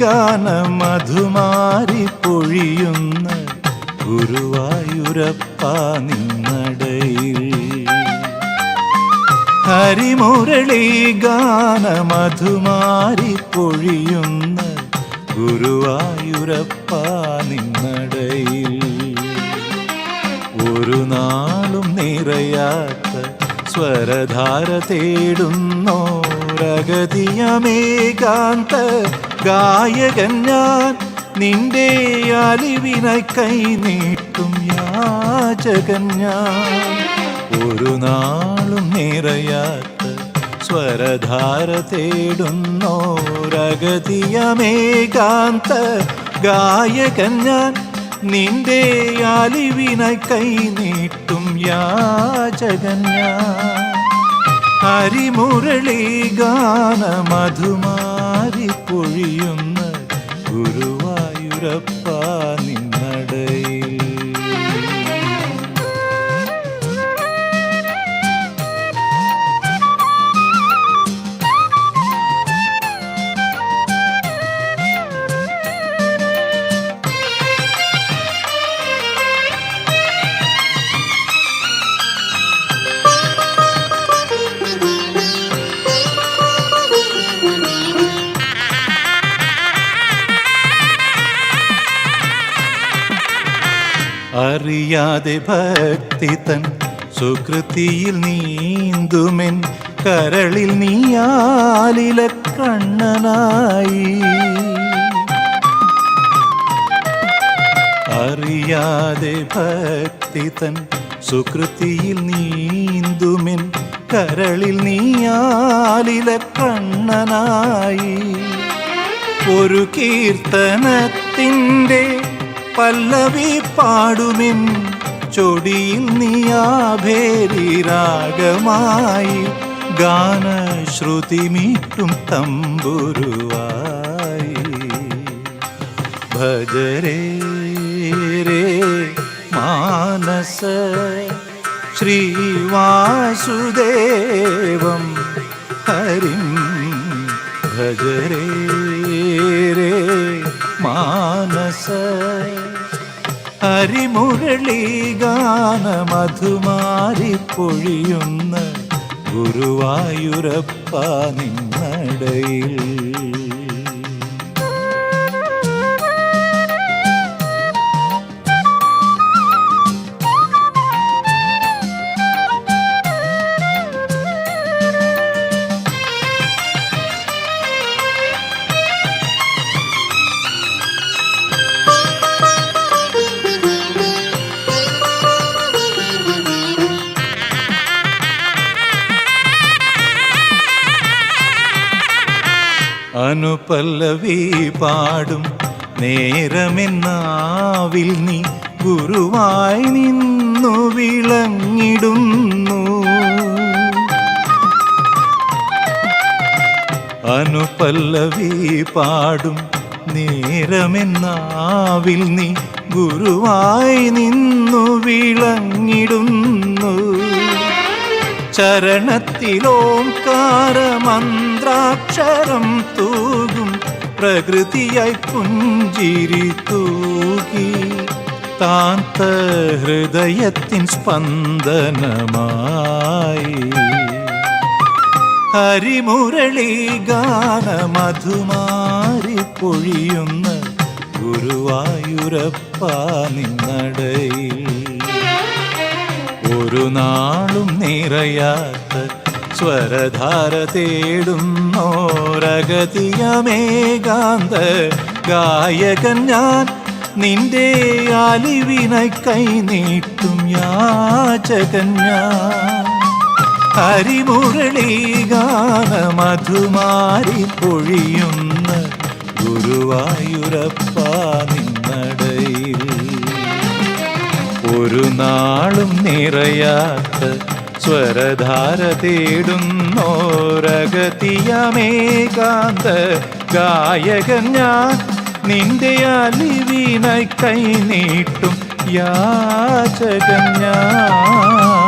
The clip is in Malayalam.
ഗാന മധുമാരി പൊഴിയുന്ന ഗുരുവായൂരപ്പ നിന്നടയിൽ. ഹരിമുരളി ഗാന മധുമാരി പൊഴിയുന്ന ഗുരുവായൂരപ്പ നിന്നടയിൽ. ഒരു നാളും നിറയാത്ത സ്വരധാര തേടുന്നോ തേടുന്നോരഗതിയമേകാന്ത ഗായകൻ ഞാൻ. നിന്റെ അലിവിനായി കൈ നീട്ടും യാചകൻ ഞാൻ. ഒരു നാളും നിറയാത്ത സ്വരധാര തേടുന്നോരഗതിയമേകാന്ത ഗായകൻ ഞാൻ. നിന്റെ അലിവിനായി കൈ നീട്ടും യാചകൻ ഞാൻ. ഹരിമുരളി ഗാന മധുമാരി പൊഴിയുന്ന ഗുരുവായൂരപ്പ നിന്നടയിൽ അറിയാതെ ഭക്തി തൻ സുകൃതിയിൽ നീന്തുമെൻ കരളിൽ നീയാലില കണ്ണനായി. അറിയാതെ ഭക്തി തൻ സുകൃതിയിൽ നീന്തുമെൻ കരളിൽ നീയാലില കണ്ണനായി. ഒരു കീർത്തനത്തിന്റെ പല്ലവി പാടുമിൻ ചൊടിയിൽ നീയാഭേരി രാഗമായി ഗാനശ്രുതി മീട്ടും തമ്പുരുവായി. ഭജരേ മാനസ ശ്രീവാസുദേവം ഹരിം ഭജരേ ഹരിമുരളി ഗാന മധുമാരി പൊഴിയുന്ന ഗുരുവായൂരപ്പ നിന്നടയിൽ അനുപല്ലവി പാടും. നേരമെന്നാവിൽ നീ ഗുരുവായി നിന്നു വിളങ്ങിടുന്നു. അനുപല്ലവി പാടും. നേരമെന്നാവിൽ നീ ഗുരുവായി നിന്നു വിളങ്ങിടുന്നു. ചരണത്തിലോംകാരമന്ത്രാക്ഷരം തൂകും പ്രകൃതിയായി പുഞ്ചിരി തൂകി. താന്ത ഹൃദയത്തിൻ സ്പന്ദനമായി. ഹരിമുരളി ഗാന മധുമാരി പൊഴിയുന്ന ഗുരുവായൂരപ്പ നിന്നടയിൽ. ഒരു നാളും നിറയാത്ത സ്വരധാര തേടും ഓരഗതിയമേകാന്ത ഗായകൻ ഞാൻ. നിന്റെ അലിവിനായി കൈ നീട്ടും യാചകൻ ഞാൻ. ഹരിമുരളി ഗാന മധുമാരി പൊഴിയുന്ന ഗുരുവായൂരപ്പ ഒരു നാളും നിറയാത്ത സ്വരധാര തേടുന്നോരഗതിയമേകാന്ത ഗായകൻ ഞാൻ. നിന്റെ അലിവിനായി കൈ നീട്ടും യാചകൻ ഞാൻ.